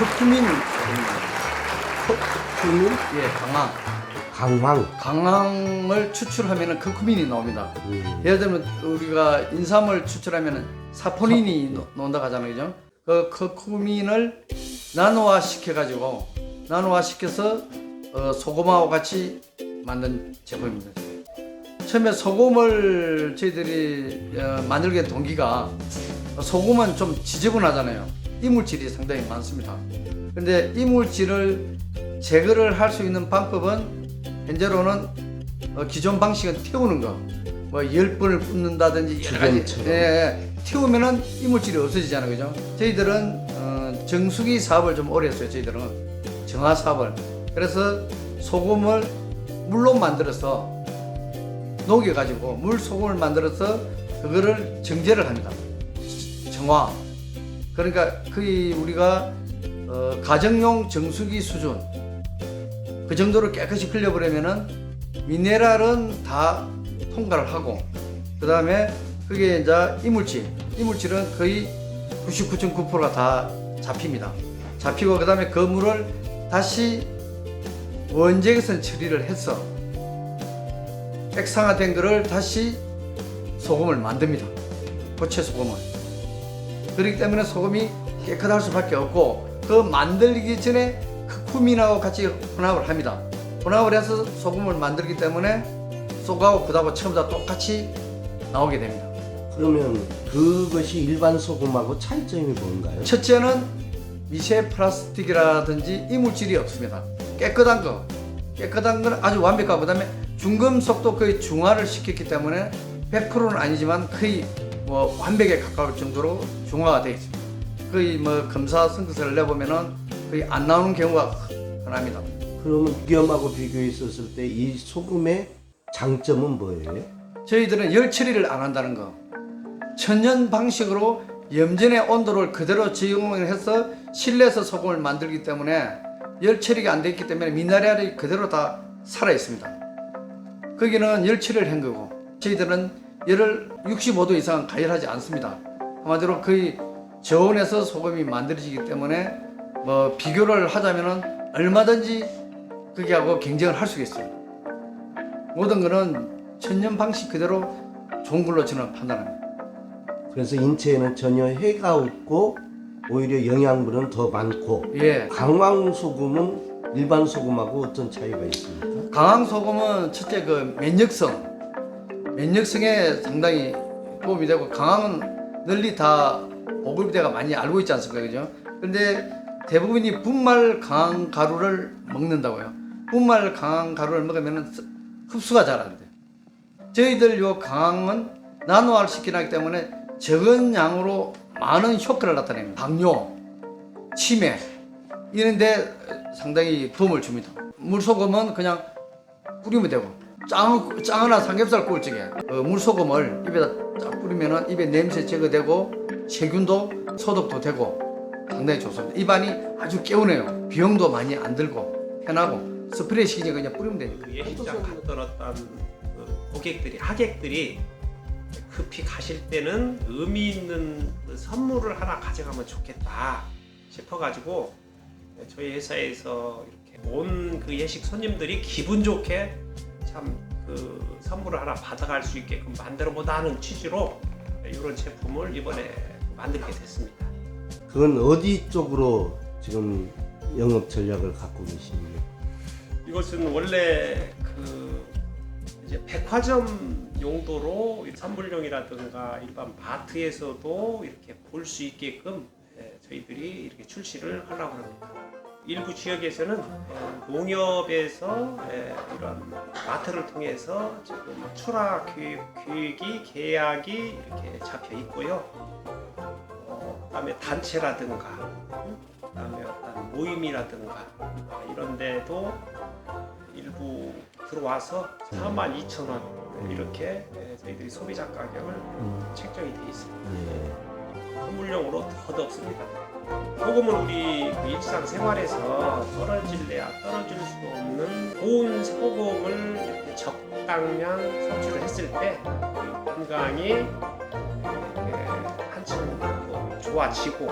커큐민 크민 예 강황 강황. 강황을 추출하면은 커큐민이 나옵니다. 음. 예를 들면 우리가 인삼을 추출하면은 사포닌이 노- 나온다고 하잖아요, 그죠? 그 커큐민을 나노화 시켜가지고 나노화 시켜서 어, 소금하고 같이 만든 제품입니다. 처음에 소금을 저희들이 어, 만들게 된 동기가 소금은 좀 지저분하잖아요. 이물질이 상당히 많습니다. 근데 이물질을 제거를 할 수 있는 방법은 현재로는 어, 기존 방식은 태우는 거, 뭐 열분을 붓는다든지 여러 가지. 예, 예. 태우면은 이물질이 없어지잖아요, 그죠? 저희들은 어, 정수기 사업을 좀 오래 했어요, 저희들은 정화 사업을. 그래서 소금을 물로 만들어서 녹여가지고 물 소금을 만들어서 그거를 정제를 합니다. 정화. 그러니까 거의 우리가 어, 가정용 정수기 수준 그 정도로 깨끗이 흘려버리면은 미네랄은 다 통과를 하고 그 다음에 그게 이제 이물질 이물질은 거의 99.9%가 다 잡힙니다. 잡히고 그 다음에 그 물을 다시 원재개선 처리를 해서 액상화된 거를 다시 소금을 만듭니다. 고체 소금을. 그렇기 때문에 소금이 깨끗할 수밖에 없고 그 만들기 전에 크쿠민하고 같이 혼합을 합니다. 혼합을 해서 소금을 만들기 때문에 쏘가고 그다고 처음부터 똑같이 나오게 됩니다. 그러면 그것이 일반 소금하고 차이점이 뭔가요? 첫째는 미세 플라스틱이라든지 이물질이 없습니다. 깨끗한 거, 깨끗한 건 아주 완벽하고 그다음에 중금 속도 거의 중화를 시켰기 때문에 100%는 아니지만 거의 뭐 완벽에 가까울 정도로 중화가 되어 있습니다. 거의 뭐 검사 성과서를 내보면은 거의 안 나오는 경우가 흔합니다. 그러면 비염하고 비교했었을 때 이 소금의 장점은 뭐예요? 저희들은 열 처리를 안 한다는 거. 천연 방식으로 염전의 온도를 그대로 적용을 해서 실내에서 소금을 만들기 때문에 열 처리가 안 됐기 때문에 미네랄이 그대로 다 살아 있습니다. 거기는 열 처리를 한 거고 저희들은 열을 65도 이상 가열하지 않습니다. 한마디로 거의 저온에서 소금이 만들어지기 때문에 뭐 비교를 하자면은 얼마든지 거기하고 경쟁을 할 수가 있어요. 모든 거는 천연 방식 그대로 좋은 걸로 저는 판단합니다. 그래서 인체에는 전혀 해가 없고 오히려 영양분은 더 많고 예. 강황 소금은 일반 소금하고 어떤 차이가 있습니까? 강황 소금은 첫째 그 면역성, 면역성에 상당히 도움이 되고 강황은 널리 다 오글대가 많이 알고 있지 않습니까, 그죠? 근데 대부분이 분말 강황 가루를 먹는다고요. 분말 강황 가루를 먹으면 흡수가 잘 안 돼. 저희들 요 강황은 나노화를 시키기 때문에 적은 양으로 많은 효과를 나타냅니다. 당뇨, 치매 이런데 상당히 도움을 줍니다. 물소금은 그냥 뿌리면 되고 짱, 짱하나 삼겹살 적에 어, 물소금을 입에다 쫙 뿌리면은 입에 냄새 제거되고 세균도 소독도 되고 상당히 좋습니다. 입안이 아주 개운해요. 비용도 많이 안 들고 편하고 스프레이 시키니 그냥 뿌리면 되니까. 그 예식장 어떤 그 고객들이 하객들이 급히 가실 때는 의미 있는 그 선물을 하나 가져가면 좋겠다 싶어가지고 저희 회사에서 이렇게 온 그 예식 손님들이 기분 좋게 참 그 선물을 하나 받아갈 수 있게끔 만들어 보다 하는 취지로 이런 제품을 이번에 만들게 됐습니다. 그건 어디 쪽으로 지금 영업 전략을 갖고 계십니까? 이것은 원래 그 이제 백화점 용도로 선물용이라든가 일반 마트에서도 이렇게 볼 수 있게끔 예, 저희들이 이렇게 출시를 하려고 합니다. 일부 지역에서는 어, 농협에서 예, 이런 마트를 통해서 지금 출하 교육, 교육이 계약이 이렇게 잡혀 있고요. 어, 그다음에 단체라든가, 음, 그다음에 어떤 모임이라든가 아, 이런 데도 일부 들어와서 42,000원 이렇게 예, 저희들이 소비자 가격을 책정이 돼 있습니다. 예. 선물용으로 더없습니다 소금은 우리 그 일상 생활에서 떨어질래야 떨어질 수 없는 좋은 소금을 이렇게 적당량 섭취를 했을 때 건강이 이렇게 한층 더 좋아지고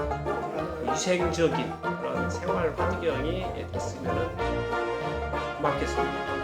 위생적인 그런 생활 환경이 됐으면 고맙겠습니다.